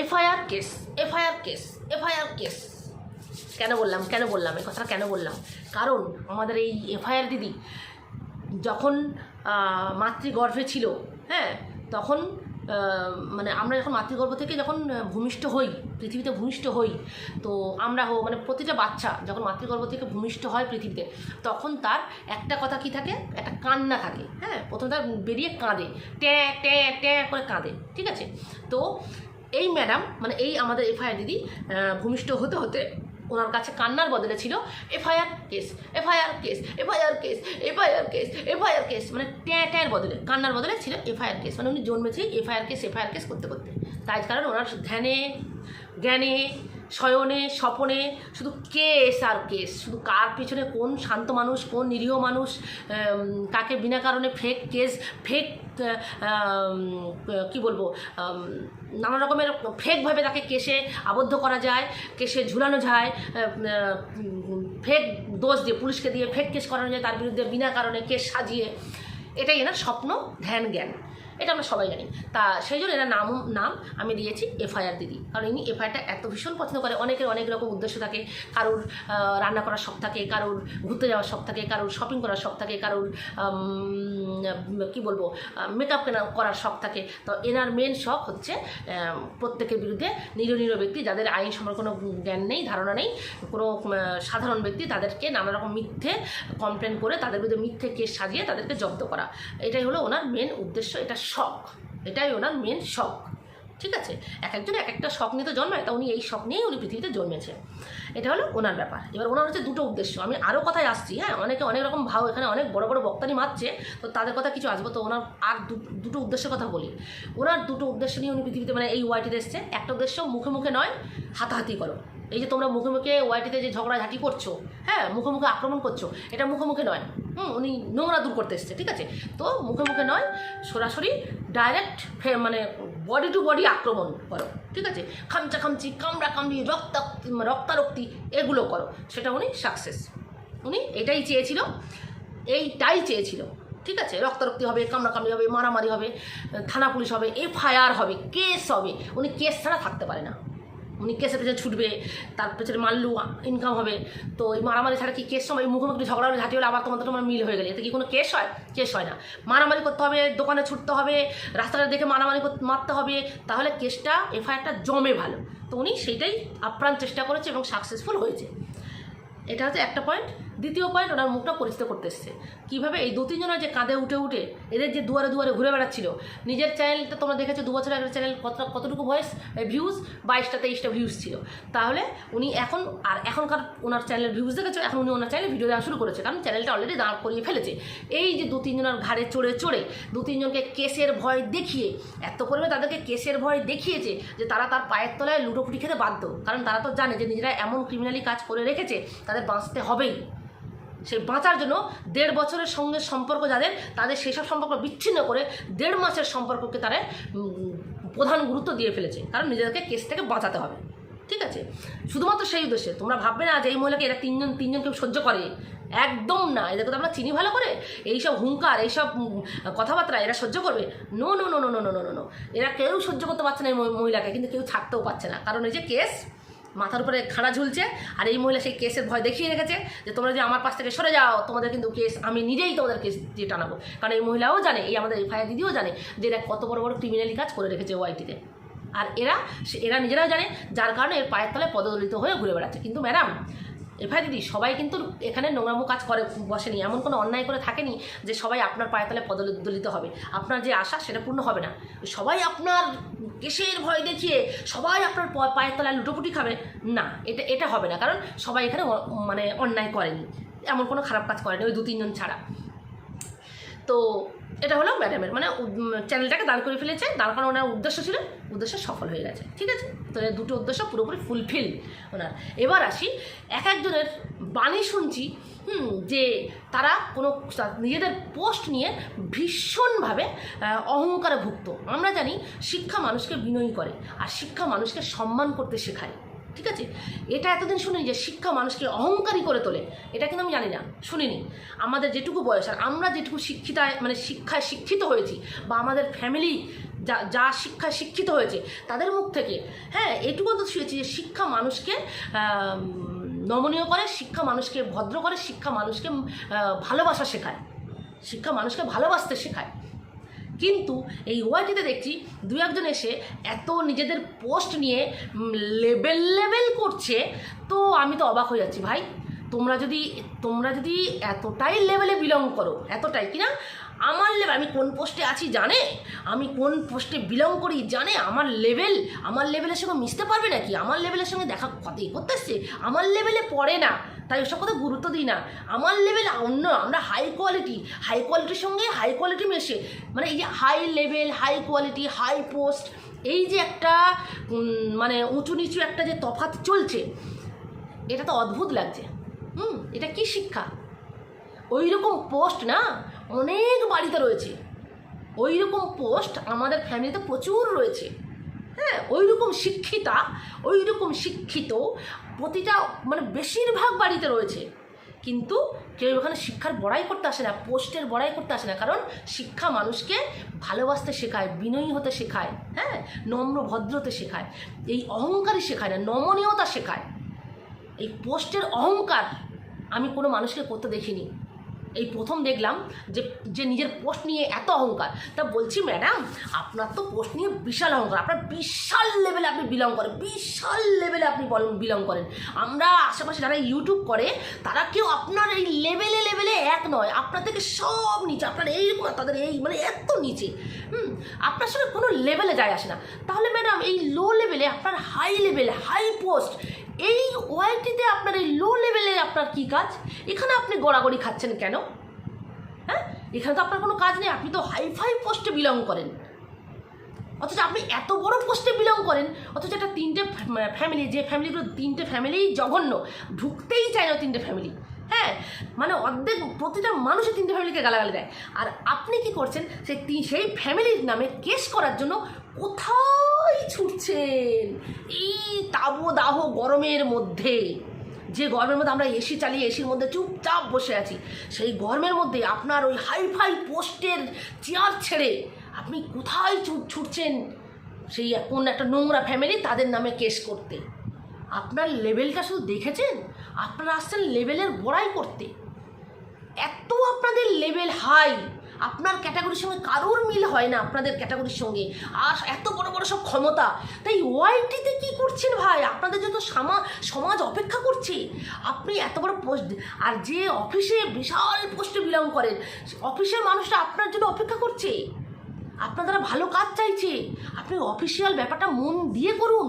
FIR case FIR case FIR case কেন বললাম কেন বললাম? এই কথাটা কেন বললাম? কারণ আমাদের এই এফআইআর দিদি যখন মাতৃগর্ভে ছিল হ্যাঁ তখন মানে আমরা যখন মাতৃগর্ভ থেকে যখন ভূমিষ্ঠ হই, পৃথিবীতে ভূমিষ্ঠ হই, তো আমরা হো মানে প্রতিটা বাচ্চা যখন মাতৃগর্ভ থেকে ভূমিষ্ঠ হয় পৃথিবীতে, তখন তার একটা কথা কি থাকে? একটা কান্না থাকে হ্যাঁ প্রথমে তার বেরিয়ে কাঁদে, ট্যাঁ ট্যাঁ ট্যাঁ করে কাঁদে, ঠিক আছে? তো এই ম্যাডাম মানে এই আমাদের এফআইআর দিদি ভূমিষ্ঠ হতে হতে ওনার কাছে কান্নার বদলে ছিল, FIR case FIR case FIR case FIR case FIR case মানে ট্যাঁ ট্যাঁর বদলে, কান্নার বদলে ছিল এফআইআর কেস মানে উনি জন্মেছে এফআইআর কেস এফআইআর কেস করতে করতে। তাই কারণ ওনার ধ্যানে, জ্ঞানে শয়নে, স্বপনে, শুধু কেস আর কেস। শুধু কার পেছনে কোন শান্ত মানুষ, কোন নিরীহ মানুষ কাকে বিনা কারণে ফেক কেস ফেক কি বলব নানা রকমের ফেকভাবে তাকে কেসে আবদ্ধ করা যায়, কেসে ঝুলানো যায় ফেক দোষ দিয়ে, পুলিশকে দিয়ে ফেক কেস করানো যায়, তার বিরুদ্ধে বিনা কারণে কেস সাজিয়ে। এটাই এনার স্বপ্ন, ধ্যান, জ্ঞান। এটা আমরা সবাই জানি। তা সেই জন্য এনার নাম নাম আমি দিয়েছি এফআইআর দিদি। কারণ ইনি এফআইআরটা এত ভীষণ পছন্দ করে। অনেকের অনেক রকম উদ্দেশ্য থাকে। কারোর রান্না করার শখ থাকে, কারোর ঘুরতে যাওয়ার শখ থাকে, কারোর শপিং করার শখ থাকে, কারোর কি বলব মেকআপ কেনা করার শখ থাকে। তো এনার মেন শখ হচ্ছে প্রত্যেকের বিরুদ্ধে নির নির ব্যক্তি যাদের আইন সম্পর্কে কোনো জ্ঞান নেই, ধারণা নেই, কোনো সাধারণ ব্যক্তি তাদেরকে নানা রকম মিথ্যে কমপ্লেন করে তাদের বিরুদ্ধে মিথ্যে কেস সাজিয়ে তাদেরকে জব্দ করা। এটাই হলো ওনার মেন উদ্দেশ্য। এটা শখ। এটাই ওনার মেন শখ। ঠিক আছে? এক একজন এক একটা শখ নিয়ে তো জন্মায়, তা উনি এই শখ নিয়েই উনি পৃথিবীতে জন্মেছে এটা হলো ওনার ব্যাপার। এবার ওনার হচ্ছে দুটো উদ্দেশ্য। আমি আরও কথায় আসছি হ্যাঁ? অনেকে অনেক রকম ভাও এখানে অনেক বড় বড় বক্তানি মারছে, তো তাদের কথা কিছু আসব। তো ওনার আর দুটো উদ্দেশ্যের কথা বলি। ওনার দুটো উদ্দেশ্য নিয়ে উনি পৃথিবীতে মানে এই ওয়াইটিতে এসছে একটা উদ্দেশ্য মুখে মুখে নয়, হাতাহাতি করো। এই যে তোমরা মুখে মুখে ওয়াইটিতে যে ঝগড়াঝাটি করছ হ্যাঁ? মুখে মুখে আক্রমণ করছ, এটা মুখে মুখে নয়। উনি নোংরা দূর করতে এসছে, ঠিক আছে? তো মুখে মুখে নয়, সরাসরি ডাইরেক্ট মানে বডি টু বডি আক্রমণ করো, ঠিক আছে? খামচা খামচি, কামড়া কামড়ি, রক্তা রক্তারক্তি, এগুলো করো, সেটা উনি সাকসেস উনি এটাই চেয়েছিল, এইটাই চেয়েছিল, ঠিক আছে? রক্তারক্তি হবে কামড়াকামড়ি হবে, মারামারি হবে, থানা পুলিশ হবে, এফআইআর হবে, কেস হবে, উনি কেস ছাড়া থাকতে পারে না। উনি কেসের পেছনে ছুটবে, তার পেছনে মারলু ইনকাম হবে। তো এই মারামারি ছাড়া কি কেস সময় মুখোমুখি ঝগড়া হলে ঝাঁটি হলে আবার তোমাদের তোমার মিল হয়ে গেলে। এতে কি কোনো কেস হয়? কেস হয় না। মারামারি করতে হবে, দোকানে ছুটতে হবে রাস্তাটা দেখে মারামারি মারতে হবে, তাহলে কেসটা এফআইআরটা জমে ভালো। তো উনি সেইটাই আপ্রাণ চেষ্টা করেছে এবং সাকসেসফুল হয়েছে। এটা হচ্ছে একটা পয়েন্ট দ্বিতীয় পয়েন্ট ওনার মুখটা পরিচিত করতে এসছে। কীভাবে এই দু তিনজনের যে কাঁধে উঠে উঠে এদের যে দুয়ারে দুয়ারে ঘুরে বেড়াচ্ছিল, নিজের চ্যানেলটা তোমরা দেখেছ, দু বছর আগের চ্যানেল কত কতটুকু ভয়েস ভিউজ বাইশটা, তেইশটা ভিউজ ছিল। তাহলে উনি এখন, আর এখনকার ওনার চ্যানেলের ভিউজ দেখেছ, এখন উনি ওনার চ্যানেলে ভিডিও দেওয়া শুরু করেছে, কারণ চ্যানেলটা অলরেডি দাঁড় করিয়ে ফেলেছে। এই যে দু তিনজনের ঘাড়ে চড়ে চড়ে দু তিনজনকে কেসের ভয় দেখিয়ে, এত পরিমাণে তাদেরকে কেসের ভয় দেখিয়েছে যে তারা তার পায়ের তলায় লুটোপুটি খেতে বাধ্য। কারণ তারা তো জানে যে নিজেরা এমন ক্রিমিনালি কাজ করে রেখেছে, তাদের বাঁচতে হবেই। সেই বাঁচার জন্য দেড় বছরের সঙ্গে সম্পর্ক যাদের, তাদের সেসব সম্পর্ক বিচ্ছিন্ন করে দেড় মাসের সম্পর্ককে তারা প্রধান গুরুত্ব দিয়ে ফেলেছে। কারণ নিজেদেরকে কেস থেকে বাঁচাতে হবে। ঠিক আছে? শুধুমাত্র সেই উদ্দেশ্যে। তোমরা ভাববে না যে এই মহিলাকে এরা তিনজন তিনজন কেউ সহ্য করে। একদম না। এদেরকে তো আমরা চিনি ভালো করে। এইসব হুঙ্কার, এইসব কথাবার্তা এরা সহ্য করবে। No no no no no no no no এরা কেউ সহ্য করতে পারছে না এই মহি- মহিলাকে। কিন্তু কেউ ছাড়তেও পারছে না। কারণ এই যে কেস মাথার উপরে খাড়া ঝুলছে, আর এই মহিলা সেই কেসের ভয় দেখিয়ে রেখেছে যে তোমরা যদি আমার পাশ থেকে সরে যাও, তোমাদের কিন্তু কেস, আমি নিজেই তোমাদের কেস দিয়ে টানাবো। কারণ এই মহিলাও জানে, এই আমাদের এফআইআর দিদিও জানে যে এরা কত বড় বড় ক্রিমিনালি কাজ করে রেখেছে ওয়াইটিতে আর এরা এরা নিজেরাও জানে, যার কারণে এর পায়ের তলায় পদদলিত হয়ে ঘুরে বেড়াচ্ছে। কিন্তু ম্যাডাম এফআই দিদি, সবাই কিন্তু এখানে নোংরামো কাজ করে, বসেনি। এমন কোনো অন্যায় করে থাকেনি যে সবাই আপনার পায়ে তালে পদদলিত হবে। আপনার যে আশা, সেটা পূর্ণ হবে না। সবাই আপনার কেসের ভয় দেখিয়ে, সবাই আপনার পায়ের তলায় লুটোপুটি খাবে। না, এটা এটা হবে না। কারণ সবাই এখানে মানে অন্যায় করেনি। এমন কোনো খারাপ কাজ করেনি, ওই দু তিনজন ছাড়া। তো এটা হলো ম্যাডামের মানে চ্যানেলটাকে দাঁড় করে ফেলেছে, দাঁড় করানো ওনার উদ্দেশ্য ছিল, উদ্দেশ্য সফল হয়ে গেছে, ঠিক আছে? তো দুটো উদ্দেশ্য পুরোপুরি ফুলফিল ওনার। এবার আসি, এক একজনের বাণী শুনছি, হুম, যে তারা কোনো নিজেদের পোস্ট নিয়ে ভীষণভাবে অহংকারে ভুক্ত। আমরা জানি শিক্ষা মানুষকে বিনয়ী করে, আর শিক্ষা মানুষকে সম্মান করতে শেখায়। ঠিক আছে? এটা এতদিন শুনিনি যে শিক্ষা মানুষকে অহংকারী করে তোলে। এটা কিন্তু আমি জানি না, শুনিনি। আমাদের যেটুকু বয়স, আর আমরা যেটুকু শিক্ষিতায় মানে শিক্ষায় শিক্ষিত হয়েছি, বা আমাদের ফ্যামিলি যা যা শিক্ষায় শিক্ষিত হয়েছে, তাদের মুখ থেকে হ্যাঁ এটুকু তো শুনেছি যে শিক্ষা মানুষকে নমনীয় করে, শিক্ষা মানুষকে ভদ্র করে, শিক্ষা মানুষকে ভালোবাসা শেখায়। শিক্ষা মানুষকে ভালোবাসতে শেখায়। কিন্তু এই ওয়াইটিতে দেখছি দু একজন এসে এত নিজেদের পোস্ট নিয়ে লেবেল লেবেল করছে, তো আমি তো অবাক হয়ে যাচ্ছি। ভাই, তোমরা যদি তোমরা যদি এতটাই লেভেলে বিলং করো, এতটাই, কি না? আমার লেভেল আমি কোন পোস্টে আছি জানে? আমি কোন পোস্টে বিলং করি জানে? আমার লেভেল আমার লেভেলের সঙ্গে মিশতে পারবে নাকি? আমার লেভেলের সঙ্গে দেখা কথাই করতে এসছে আমার লেভেলে পড়ে না, তাই ওসব কথা গুরুত্ব দিই না। আমার লেভেল অন্য, আমরা হাই কোয়ালিটি হাই কোয়ালিটির সঙ্গে হাই কোয়ালিটি মেশে মানে এই যে high level high quality high post এই যে একটা মানে উঁচু নিচু একটা যে তফাৎ চলছে, এটা তো অদ্ভুত লাগছে। হুম, এটা কি শিক্ষা? ওই রকম পোস্ট না? অনেক বাড়িতে রয়েছে। ওই রকম পোস্ট আমাদের ফ্যামিলিতে প্রচুর রয়েছে। হ্যাঁ ওই রকম শিক্ষিতা ওই রকম শিক্ষিত প্রতিটা মানে বেশিরভাগ বাড়িতে রয়েছে। কিন্তু কেউ এখানে শিক্ষার বড়াই করতে আসে না, পোস্টের বড়াই করতে আসে না। কারণ শিক্ষা মানুষকে ভালোবাসতে শেখায়, বিনয়ী হতে শেখায় হ্যাঁ নম্র ভদ্র হতে শেখায়। এই অহংকারই শেখায় না, নমনীয়তা শেখায়। এই পোস্টের অহংকার আমি কোনো মানুষকে করতে দেখিনি। এই প্রথম দেখলাম যে যে নিজের পোস্ট নিয়ে এত অহংকার। তা বলছি, ম্যাডাম, আপনার তো পোস্ট নিয়ে বিশাল অহংকার। আপনার বিশাল লেভেলে আপনি বিলং করেন, বিশাল লেভেলে আপনি বিলং করেন। আমরা আশেপাশে যারা ইউটিউব করে, তারা কেউ আপনার এই লেভেলে লেভেলে এক নয়। আপনার থেকে সব নিচে, আপনার এইরকম তাদের এই মানে এত নিচে। হুম, আপনার সঙ্গে কোনো লেভেলে যায় আসে না। তাহলে, ম্যাডাম, এই লো লেভেলে আপনার হাই লেভেলে হাই পোস্ট এই ওয়াইটিতে আপনার এই লো লেভেলে আপনার কী কাজ? এখানে আপনি গড়াগড়ি খাচ্ছেন কেন? হ্যাঁ? এখানে তো আপনার কোনো কাজ নেই। আপনি তো হাই ফাই পোস্টে বিলং করেন। অথচ আপনি এত বড় পোস্টে বিলং করেন, অথচ একটা তিনটে ফ্যামিলি যে ফ্যামিলিগুলো তিনটে ফ্যামিলি জঘন্য, ঢুকতেই চায় না তিনটে ফ্যামিলি হ্যাঁ? মানে অর্ধেক প্রতিটা মানুষই তিনটে ফ্যামিলিকে গালাগালি দেয়। আর আপনি কি করছেন? সেই সেই ফ্যামিলির নামে কেস করার জন্য কোথায় ছুটছেন? এই তাবো দাহ গরমের মধ্যে। যে গরমের মধ্যে আমরা এসি চালিয়ে এসির মধ্যে চুপচাপ বসে আছি, সেই গরমের মধ্যে আপনার ওই হাইফাই পোস্টের চেয়ার ছেড়ে আপনি কোথায় ছুট ছুটছেন? সেই কোন একটা নোংরা ফ্যামিলি তাদের নামে কেস করতে। আপনার লেভেলটা শুধু দেখেছেন? আপনারা আসছেন লেভেলের বড়াই করতে। এত আপনাদের লেভেল হাই। আপনার ক্যাটাগরির সঙ্গে কারোর মিল হয় না আপনাদের ক্যাটাগরির সঙ্গে? আর এত বড় বড় সব ক্ষমতা। তাই ওয়াইটিতে কি করছেন ভাই? আপনাদের জন্য সামা, সমাজ অপেক্ষা করছে। আপনি এত বড় পোস্ট, আর যে অফিসে বিশাল পোস্টে বিলং করেন অফিসের মানুষরা আপনার জন্য অপেক্ষা করছে। আপনার ভালো কাজ চাইছে। আপনি অফিসিয়াল ব্যাপারটা মন দিয়ে করুন।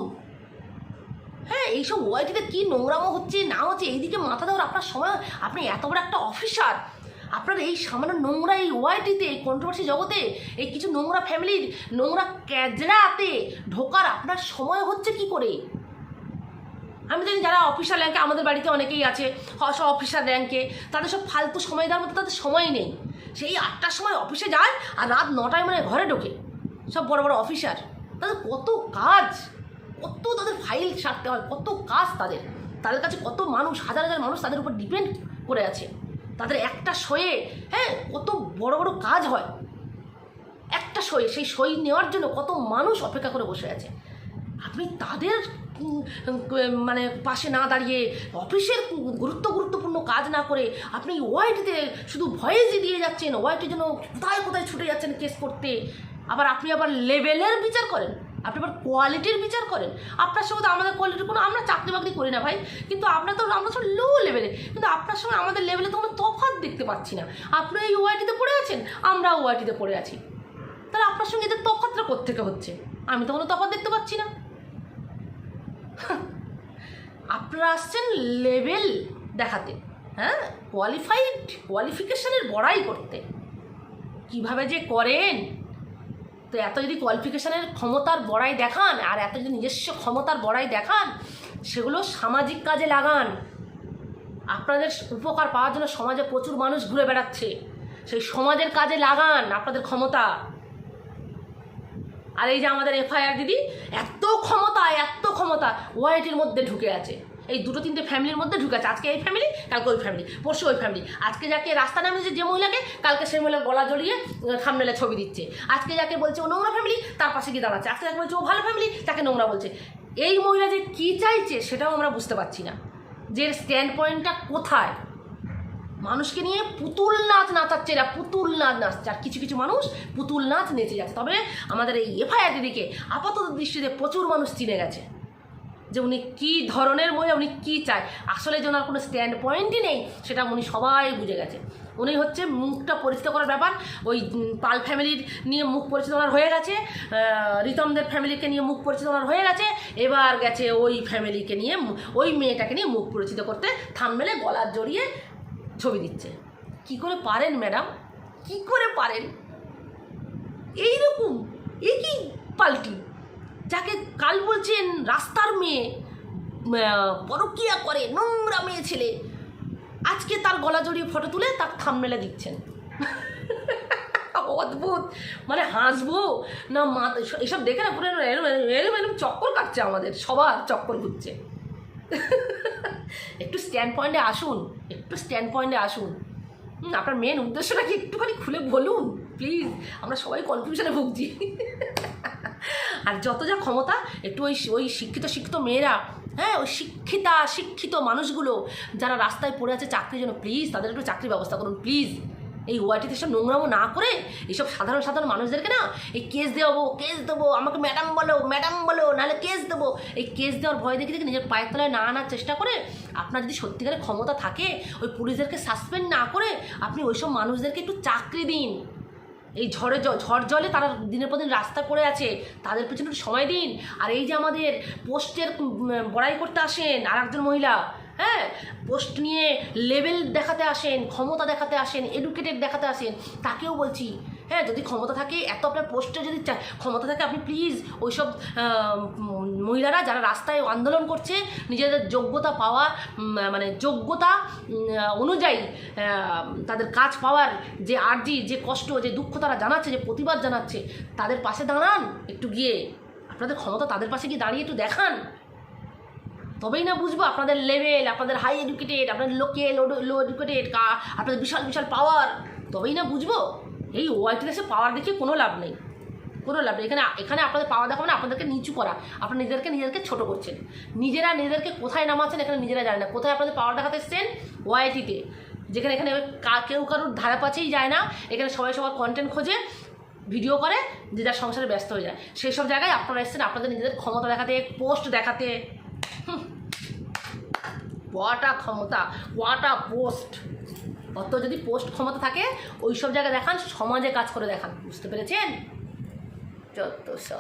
হ্যাঁ এইসব ওয়াইটিতে কী নোংরামো হচ্ছে, না হচ্ছে, এইদিকে মাথা দেওয়ার আপনার সময়, আপনি এত বড় একটা অফিসার আপনার এই সামান্য নোংরা এই ওয়াইটিতে, এই কন্ট্রোভার্সি জগতে, এই কিছু নোংরা ফ্যামিলির নোংরা ক্যাজরাতে ঢোকার আপনার সময় হচ্ছে কি করে? আমি জানি যারা অফিসার র্যাঙ্কে আমাদের বাড়িতে অনেকেই আছে সব অফিসার র্যাঙ্কে তাদের সব ফালতু সময় দেওয়ার মতো তাদের সময় নেই। সেই আটটার সময় অফিসে যায় আর রাত নটায় মানে ঘরে ঢোকে। সব বড় বড় অফিসার তাদের কত কাজ, কত তাদের ফাইল সারতে হয়, কত কাজ তাদের। তাদের কাছে কত মানুষ, হাজার হাজার মানুষ তাদের উপর ডিপেন্ড করে আছে। তাদের একটা শোয়ে হ্যাঁ কত বড় বড় কাজ হয়। একটা সই সেই সই নেওয়ার জন্য কত মানুষ অপেক্ষা করে বসে আছে। আপনি তাদের মানে পাশে না দাঁড়িয়ে অফিসের গুরুত্ব গুরুত্বপূর্ণ কাজ না করে আপনি ওয়াইটিতে শুধু ভয়েস দিয়ে যাচ্ছেন ওয়াইটির জন্য কোথায় কোথায় ছুটে যাচ্ছেন কেস করতে। আবার আপনি আবার লেভেলের বিচার করেন। আপনি আবার কোয়ালিটির বিচার করেন। আপনার সঙ্গে তো আমাদের কোয়ালিটির কোনো আমরা চাকরি বাকরি করি না ভাই। কিন্তু আপনার তো আমরা সব লো লেভেলে কিন্তু আপনার সঙ্গে আমাদের লেভেলে তো কোনো তফাৎ দেখতে পাচ্ছি না। আপনি এই ওয়াইটিতে পড়ে আছেন? আমরা ওয়াইটিতে পড়ে আছি। তাহলে আপনার সঙ্গে এদের তফাতটা কোত্থেকে হচ্ছে? আমি তো কোনো তফাৎ দেখতে পাচ্ছি না। আপনারা আসছেন লেভেল দেখাতে। হ্যাঁ? কোয়ালিফাইড কোয়ালিফিকেশনের বড়াই করতে। কীভাবে যে করেন? তো এত যদি কোয়ালিফিকেশনের ক্ষমতার বড়াই দেখান, আর এত যদি নিজস্ব ক্ষমতার বড়াই দেখান, সেগুলো সামাজিক কাজে লাগান। আপনাদের উপকার পাওয়ার জন্য সমাজে প্রচুর মানুষ ঘুরে বেড়াচ্ছে। সেই সমাজের কাজে লাগান আপনাদের ক্ষমতা। আর এই যে আমাদের এফআইআর দিদি, এত ক্ষমতা এত ক্ষমতা ওয়াইটির মধ্যে ঢুকে আছে। এই দুটো তিনটে ফ্যামিলির মধ্যে ঢুকেছে। আজকে এই ফ্যামিলি কালকে ওই ফ্যামিলি পরশু ওই ফ্যামিলি আজকে যাকে রাস্তা নামিয়েছে যে মহিলাকে, কালকে সেই মহিলা গলা জড়িয়ে থামনেলে ছবি দিচ্ছে। আজকে যাকে বলছে ও নোংরা ফ্যামিলি তার পাশে গিয়ে দাঁড়াচ্ছে। আজকে যাকে বলছে ও ভালো ফ্যামিলি তাকে নোংরা বলছে। এই মহিলা যে কী চাইছে, সেটাও আমরা বুঝতে পারছি না। যে স্ট্যান্ড পয়েন্টটা কোথায়? মানুষকে নিয়ে পুতুল নাচ নাচাচ্ছে এরা, পুতুল নাচ নাচছে। আর কিছু কিছু মানুষ পুতুল নাচ নেচে যাচ্ছে। তবে আমাদের এই এফআইআর দিদিকে আপাতত দৃষ্টিতে প্রচুর মানুষ চিনে গেছে। যে উনি কী ধরনের মহিলা, উনি কী চায়। আসলে যে ওনার কোনো স্ট্যান্ড পয়েন্টই নেই, সেটা উনি সবাই বুঝে গেছে। উনি হচ্ছে মুখটা পরিচিত করার ব্যাপার। ওই পাল ফ্যামিলির নিয়ে মুখ পরিচিত ওনার হয়ে গেছে রিতমদের ফ্যামিলিকে নিয়ে মুখ পরিচিত ওনার হয়ে গেছে, এবার গেছে ওই ফ্যামিলিকে নিয়ে ওই মেয়েটাকে নিয়ে মুখ পরিচিত করতে থামমেলে গলার জড়িয়ে ছবি দিচ্ছে। কি করে পারেন ম্যাডাম? কি করে পারেন? এইরকম, এ কি পাল্টি যাকে কাল বলছেন রাস্তার মেয়ে পরকীয়া করে, নোংরা মেয়ে ছেলে, আজকে তার গলা জড়িয়ে ফটো তুলে তার থামমেলে দিচ্ছেন। অদ্ভুত। মানে হাসবো? না, মা, এসব দেখে না, পুরো এরম এরম এরম চক্কর কাটছে আমাদের, সবার চক্কর ঘুরছে। একটু স্ট্যান্ড পয়েন্টে আসুন, একটু স্ট্যান্ড পয়েন্টে আসুন। আপনার মেন উদ্দেশ্যটা কি একটুখানি খুলে বলুন প্লিজ আমরা সবাই কনফিউশনে ভুগছি। আর যত যা ক্ষমতা, একটু ওই ওই শিক্ষিত শিক্ষিত মেয়েরা হ্যাঁ ওই শিক্ষিতা, শিক্ষিত মানুষগুলো যারা রাস্তায় পড়ে আছে চাকরির জন্য প্লিজ তাদের একটু চাকরির ব্যবস্থা করুন প্লিজ এই ওয়াইটিতে সব নোংরামো না করে এইসব সাধারণ সাধারণ মানুষদেরকে না এই কেস দেবো কেস দেবো, আমাকে ম্যাডাম বলো ম্যাডাম বলো, নাহলে কেস দেবো। এই কেস দেওয়ার ভয় দেখে দেখে নিজের পায়ের তলায় না আনার চেষ্টা করে আপনার যদি সত্যিকারের ক্ষমতা থাকে, ওই পুলিশদেরকে সাসপেন্ড না করে আপনি ওইসব মানুষদেরকে একটু চাকরি দিন। এই ঝড়ে ঝড় জলে তারা দিনের পর দিন রাস্তা করে আছে। তাদের পেছনে সময় দিন। আর এই যে আমাদের পোস্টের বড়াই করতে আসেন আর একজন মহিলা হ্যাঁ? পোস্ট নিয়ে লেভেল দেখাতে আসেন, ক্ষমতা দেখাতে আসেন এডুকেটেড দেখাতে আসেন, তাকেও বলছি হ্যাঁ যদি ক্ষমতা থাকে এত আপনার পোস্টে যদি ক্ষমতা থাকে আপনি প্লিজ ওইসব মহিলারা যারা রাস্তায় আন্দোলন করছে নিজেদের যোগ্যতা পাওয়া মানে যোগ্যতা অনুযায়ী তাদের কাজ পাওয়ার যে আর্জি যে কষ্ট যে দুঃখ তারা জানাচ্ছে যে প্রতিবাদ জানাচ্ছে তাদের পাশে দাঁড়ান একটু গিয়ে আপনাদের ক্ষমতা তাদের পাশে গিয়ে দাঁড়িয়ে একটু দেখান তবেই না বুঝব আপনাদের লেভেল আপনাদের হাই এডুকেটেড আপনাদের লোকে লো এডুকেটেড আপনাদের বিশাল বিশাল পাওয়ার তবেই না বুঝব এই ওয়াইটিতে এসে পাওয়ার দেখে কোনো লাভ নেই। কোনো লাভ নেই। এখানে এখানে আপনাদের পাওয়া না, আপনাদেরকে নিচু করা। আপনারা নিজেদেরকে নিজেদেরকে ছোট করছেন। নিজেরা নিজেদেরকে কোথায় নামাচ্ছেন এখানে নিজেরা জানেন না। কোথায় আপনাদের পাওয়ার দেখাতে এসছেন? ওয়াইটিতে যেখানে এখানে কেউ কারোর ধারা পাচেই যায় না। এখানে সবাই সবার কন্টেন্ট খোঁজে ভিডিও করে, যে যার সংসারে ব্যস্ত হয়ে যায়। সেই সব জায়গায় আপনারা এসছেন, আপনাদের নিজেদের ক্ষমতা দেখাতে পোস্ট দেখাতে। ওয়াটা ক্ষমতা ওয়াটা পোস্ট অত যদি পোস্ট ক্ষমতা থাকে ওই সব জায়গায় দেখান, সমাজে কাজ করে দেখান। বুঝতে পেরেছেন? যত সব।